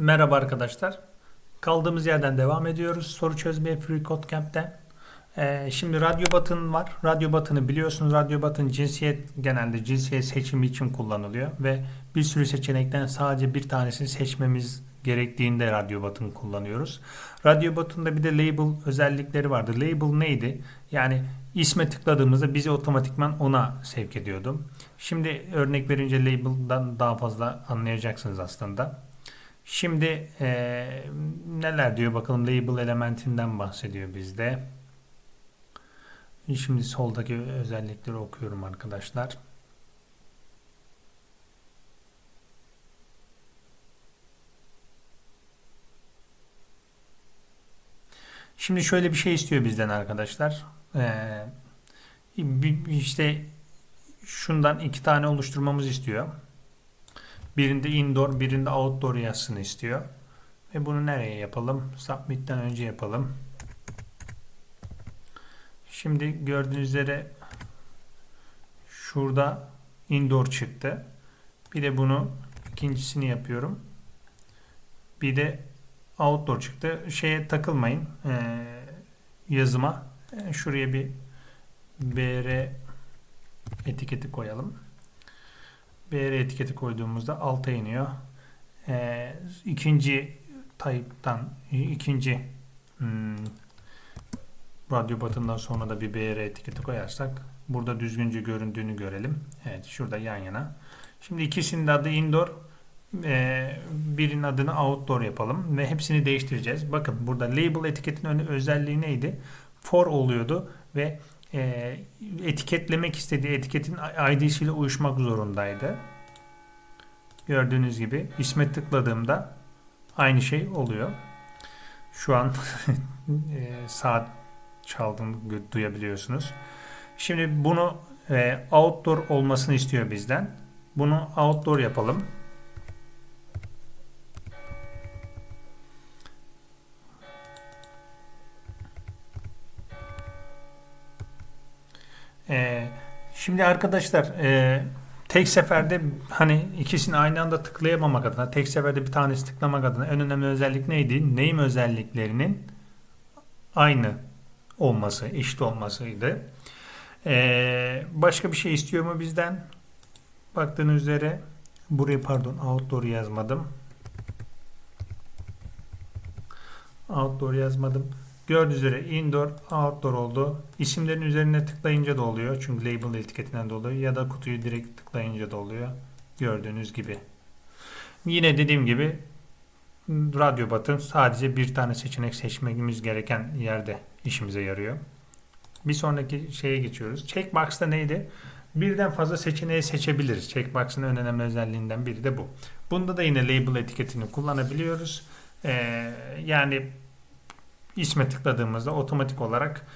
Merhaba arkadaşlar. Kaldığımız yerden devam ediyoruz. Soru çözmeye Free Code Camp'te. Ee, şimdi radyo batın var. Radyo batını biliyorsunuz. Radyo batın cinsiyet genelde cinsiyet seçimi için kullanılıyor ve bir sürü seçenekten sadece bir tanesini seçmemiz gerektiğinde radyo batın kullanıyoruz. Radyo batında bir de label özellikleri vardı. Label neydi? Yani isme tıkladığımızda bizi otomatikman ona sevk ediyordu. Şimdi örnek verince label'dan daha fazla anlayacaksınız aslında. Şimdi e, neler diyor bakalım label elementinden bahsediyor bizde. Şimdi soldaki özellikleri okuyorum arkadaşlar. Şimdi şöyle bir şey istiyor bizden arkadaşlar. Ee, işte şundan iki tane oluşturmamız istiyor. Birinde indoor, birinde outdoor yazsın istiyor. Ve bunu nereye yapalım? Submit'ten önce yapalım. Şimdi gördüğünüz üzere şurada indoor çıktı. Bir de bunu ikincisini yapıyorum. Bir de outdoor çıktı. Şeye takılmayın. Ee, yazıma. Ee, şuraya bir br etiketi koyalım. BR etiketi koyduğumuzda alta iniyor. Ee, ikinci type'dan ikinci hmm, radyo batından sonra da bir BR etiketi koyarsak burada düzgünce göründüğünü görelim. Evet şurada yan yana. Şimdi ikisinin adı indoor e, birinin adını outdoor yapalım ve hepsini değiştireceğiz. Bakın burada label etiketin özelliği neydi? For oluyordu ve e, etiketlemek istediği etiketin ID'siyle uyuşmak zorundaydı. Gördüğünüz gibi isme tıkladığımda aynı şey oluyor. Şu an e, saat çaldığını duyabiliyorsunuz. Şimdi bunu e, outdoor olmasını istiyor bizden. Bunu outdoor yapalım. Ee, şimdi arkadaşlar e, tek seferde hani ikisini aynı anda tıklayamamak adına tek seferde bir tanesi tıklamak adına en önemli özellik neydi? Name özelliklerinin aynı olması, eşit olmasıydı. Ee, başka bir şey istiyor mu bizden? Baktığınız üzere buraya pardon outdoor yazmadım. Outdoor yazmadım. Gördüğünüz üzere indoor, outdoor oldu. İsimlerin üzerine tıklayınca da oluyor. Çünkü label etiketinden dolayı ya da kutuyu direkt tıklayınca da oluyor. Gördüğünüz gibi. Yine dediğim gibi radyo batın sadece bir tane seçenek seçmemiz gereken yerde işimize yarıyor. Bir sonraki şeye geçiyoruz. Checkbox'ta neydi? Birden fazla seçeneği seçebiliriz. Checkbox'ın en önemli özelliğinden biri de bu. Bunda da yine label etiketini kullanabiliyoruz. Ee, yani isme tıkladığımızda otomatik olarak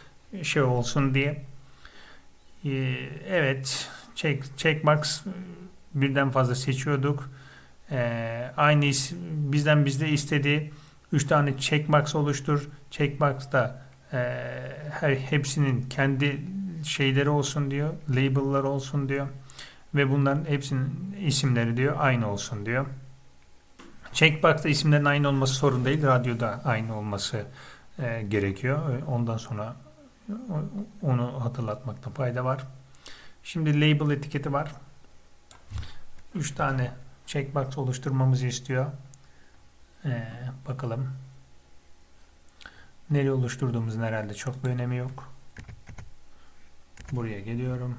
şey olsun diye ee, evet check, checkbox birden fazla seçiyorduk. Ee, aynı is, bizden bizde istediği 3 tane checkbox oluştur. Checkbox'ta e, her hepsinin kendi şeyleri olsun diyor. Label'lar olsun diyor. Ve bunların hepsinin isimleri diyor aynı olsun diyor. Checkbox'ta isimlerin aynı olması sorun değil. Radyoda aynı olması e, gerekiyor. E, ondan sonra onu hatırlatmakta fayda var. Şimdi label etiketi var. 3 tane checkbox oluşturmamızı istiyor. Ee, bakalım. Nereye oluşturduğumuzun herhalde çok bir önemi yok. Buraya geliyorum.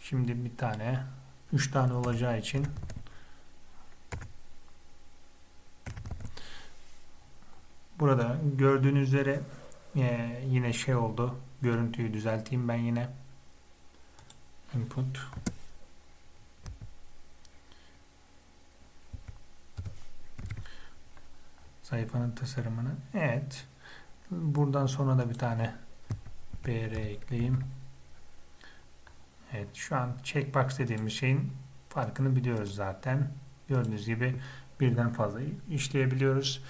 Şimdi bir tane, üç tane olacağı için Burada gördüğünüz üzere e, yine şey oldu. Görüntüyü düzelteyim ben yine. Input. Sayfanın tasarımını. Evet. Buradan sonra da bir tane BR ekleyeyim. Evet şu an checkbox dediğimiz şeyin farkını biliyoruz zaten. Gördüğünüz gibi birden fazla işleyebiliyoruz.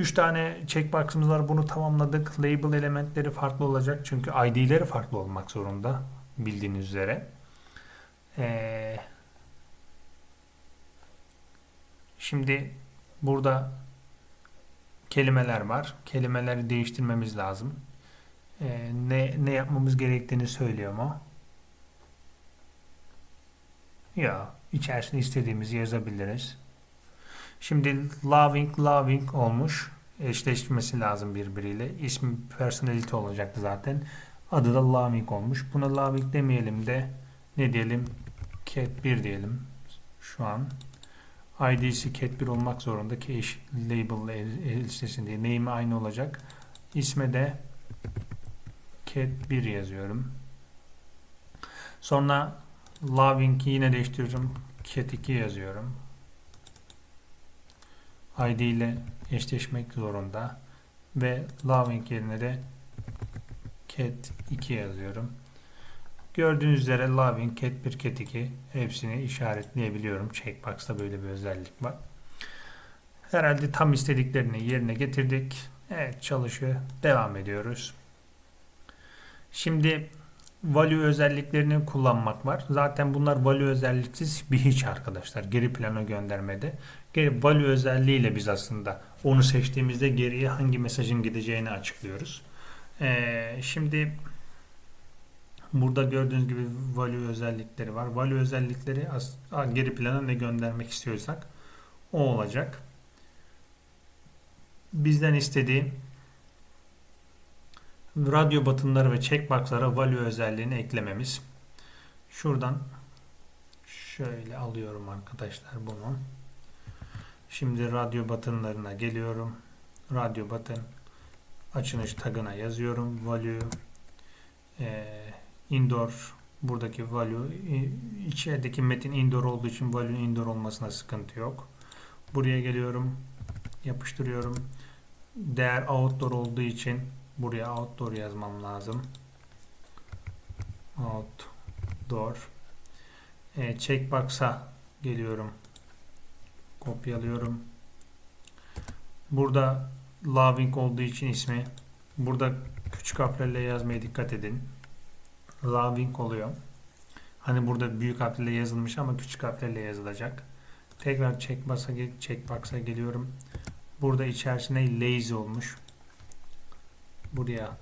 3 tane checkbox'ımız var. Bunu tamamladık. Label elementleri farklı olacak. Çünkü ID'leri farklı olmak zorunda. Bildiğiniz üzere. Ee, Şimdi burada kelimeler var. Kelimeleri değiştirmemiz lazım. Ee, ne ne yapmamız gerektiğini söylüyor mu? Ya içerisine istediğimizi yazabiliriz. Şimdi loving loving olmuş. Eşleşmesi lazım birbiriyle. İsmi personality olacaktı zaten. Adı da loving olmuş. Buna loving demeyelim de ne diyelim? Cat 1 diyelim. Şu an. ID'si cat 1 olmak zorunda ki eş label el- listesinde diye. Name'i aynı olacak. İsme de cat 1 yazıyorum. Sonra loving'i yine değiştiriyorum. Cat 2 yazıyorum. ID ile eşleşmek zorunda. Ve loving yerine de cat 2 yazıyorum. Gördüğünüz üzere loving, cat 1, cat 2 hepsini işaretleyebiliyorum. Checkbox'ta böyle bir özellik var. Herhalde tam istediklerini yerine getirdik. Evet çalışıyor. Devam ediyoruz. Şimdi value özelliklerini kullanmak var. Zaten bunlar value özelliksiz bir hiç arkadaşlar. Geri plana göndermede. Geri value özelliğiyle biz aslında onu seçtiğimizde geriye hangi mesajın gideceğini açıklıyoruz. Ee, şimdi burada gördüğünüz gibi value özellikleri var. Value özellikleri geri plana ne göndermek istiyorsak o olacak. Bizden istediği radyo batınları ve checkbox'lara value özelliğini eklememiz. Şuradan şöyle alıyorum arkadaşlar bunu. Şimdi radyo batınlarına geliyorum. Radyo batın açılış tagına yazıyorum. Value e, indoor buradaki value içerideki metin indoor olduğu için value indoor olmasına sıkıntı yok. Buraya geliyorum. Yapıştırıyorum. Değer outdoor olduğu için buraya outdoor yazmam lazım. Outdoor. E, checkbox'a geliyorum. Kopyalıyorum. Burada loving olduğu için ismi burada küçük harflerle yazmaya dikkat edin. Loving oluyor. Hani burada büyük harflerle yazılmış ama küçük harflerle yazılacak. Tekrar checkbox'a checkbox'a geliyorum. Burada içerisine lazy olmuş. Buraya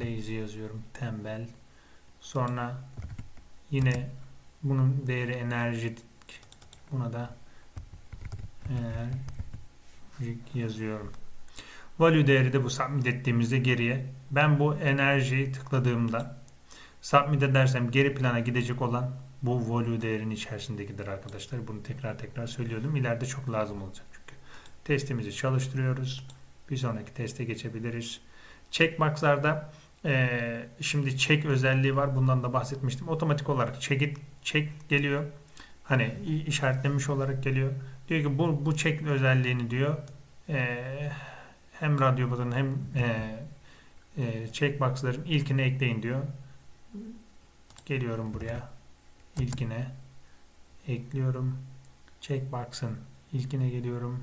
lazy yazıyorum. Tembel. Sonra yine bunun değeri enerjik. Buna da enerjik yazıyorum. Value değeri de bu submit ettiğimizde geriye. Ben bu enerjiyi tıkladığımda submit edersem geri plana gidecek olan bu value değerinin içerisindekidir arkadaşlar. Bunu tekrar tekrar söylüyordum. İleride çok lazım olacak çünkü. Testimizi çalıştırıyoruz. Bir sonraki teste geçebiliriz. Checkbox'larda eee şimdi check özelliği var. Bundan da bahsetmiştim. Otomatik olarak check, it, check geliyor. Hani işaretlenmiş olarak geliyor. Diyor ki bu, bu check özelliğini diyor eee, hem radyo button hem eee eee checkbox'ların ilkini ekleyin diyor. Geliyorum buraya. İlkine ekliyorum. Checkbox'ın ilkine geliyorum.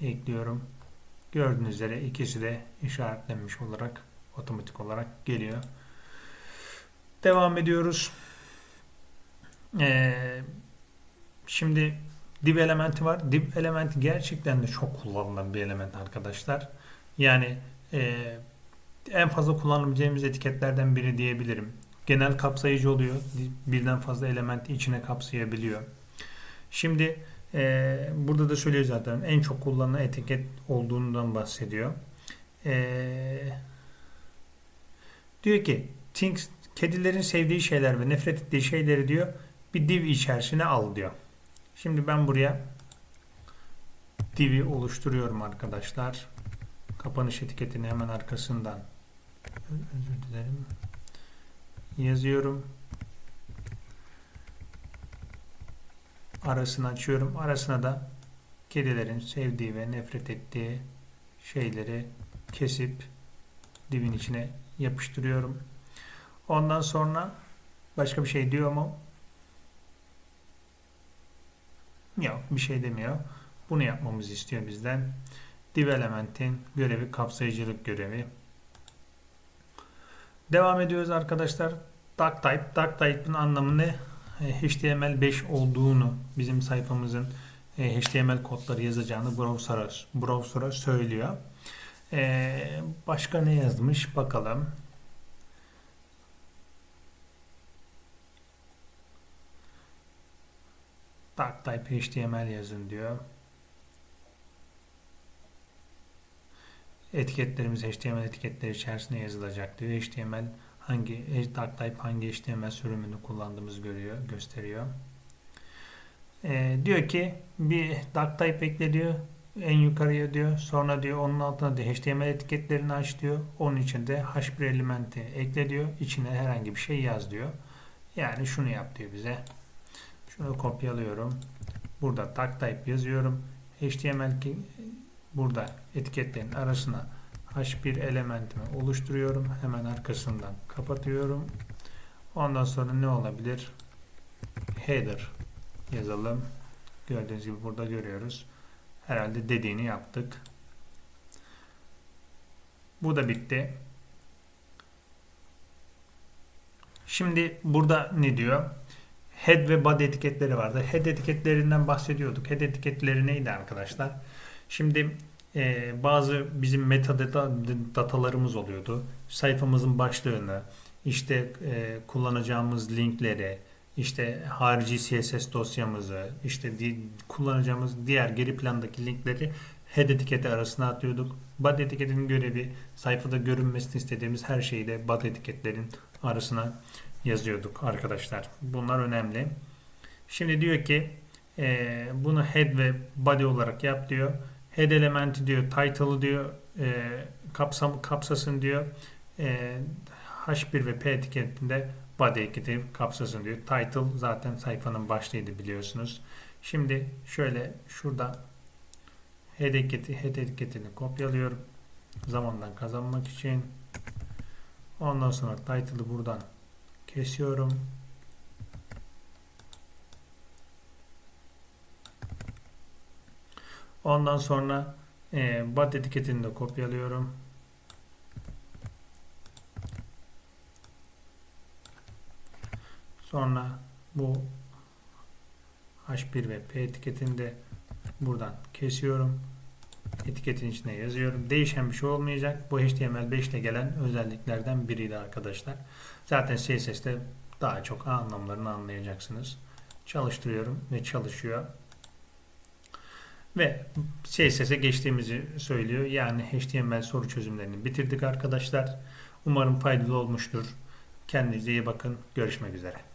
Ekliyorum. Gördüğünüz üzere ikisi de işaretlenmiş olarak otomatik olarak geliyor. Devam ediyoruz. Ee, şimdi div elementi var. Div elementi gerçekten de çok kullanılan bir element arkadaşlar. Yani e, en fazla kullanabileceğimiz etiketlerden biri diyebilirim. Genel kapsayıcı oluyor. Birden fazla elementi içine kapsayabiliyor. Şimdi e, burada da söylüyor zaten en çok kullanılan etiket olduğundan bahsediyor. E, diyor ki things, kedilerin sevdiği şeyler ve nefret ettiği şeyleri diyor bir div içerisine al diyor. Şimdi ben buraya div'i oluşturuyorum arkadaşlar. Kapanış etiketini hemen arkasından özür dilerim. Yazıyorum. Arasını açıyorum. Arasına da kedilerin sevdiği ve nefret ettiği şeyleri kesip divin içine yapıştırıyorum. Ondan sonra başka bir şey diyor mu? Yok bir şey demiyor. Bunu yapmamızı istiyor bizden. Div elementin görevi kapsayıcılık görevi. Devam ediyoruz arkadaşlar. Duck type. Duck type'ın anlamı ne? E, HTML5 olduğunu bizim sayfamızın e, HTML kodları yazacağını browser'a browser'a söylüyor. E, başka ne yazmış bakalım. Dark type HTML yazın diyor. Etiketlerimiz HTML etiketleri içerisinde yazılacak diyor. HTML hangi dark type hangi HTML sürümünü kullandığımızı görüyor, gösteriyor. Ee, diyor ki bir dark type ekle diyor en yukarıya diyor. Sonra diyor onun altına diyor HTML etiketlerini aç diyor. Onun içinde H1 elementi ekle diyor. İçine herhangi bir şey yaz diyor. Yani şunu yap diyor bize. Şunu kopyalıyorum. Burada tag type yazıyorum. HTML ki burada etiketlerin arasına H1 elementimi oluşturuyorum. Hemen arkasından kapatıyorum. Ondan sonra ne olabilir? Header yazalım. Gördüğünüz gibi burada görüyoruz. Herhalde dediğini yaptık. Bu da bitti. Şimdi burada ne diyor? Head ve body etiketleri vardı. Head etiketlerinden bahsediyorduk. Head etiketleri neydi arkadaşlar? Şimdi e, bazı bizim metadata datalarımız oluyordu. Sayfamızın başlığını, işte e, kullanacağımız linkleri, işte harici CSS dosyamızı, işte di, kullanacağımız diğer geri plandaki linkleri head etiketi arasına atıyorduk. Body etiketinin görevi sayfada görünmesini istediğimiz her şeyi de body etiketlerin arasına yazıyorduk arkadaşlar. Bunlar önemli. Şimdi diyor ki e, bunu head ve body olarak yap diyor. Head elementi diyor, title'ı diyor, e, kapsam, kapsasın diyor. E, H1 ve P etiketinde body etiketi kapsasın diyor. Title zaten sayfanın başlığıydı biliyorsunuz. Şimdi şöyle şurada head etiketi, head etiketini kopyalıyorum. Zamandan kazanmak için. Ondan sonra title'ı buradan kesiyorum. Ondan sonra e, bot etiketini de kopyalıyorum. Sonra bu H1 ve P etiketini de buradan kesiyorum. Etiketin içine yazıyorum. Değişen bir şey olmayacak. Bu HTML5 ile gelen özelliklerden biriydi arkadaşlar. Zaten CSS'te daha çok anlamlarını anlayacaksınız. Çalıştırıyorum ve çalışıyor. Ve CSS'e geçtiğimizi söylüyor. Yani HTML soru çözümlerini bitirdik arkadaşlar. Umarım faydalı olmuştur. Kendinize iyi bakın. Görüşmek üzere.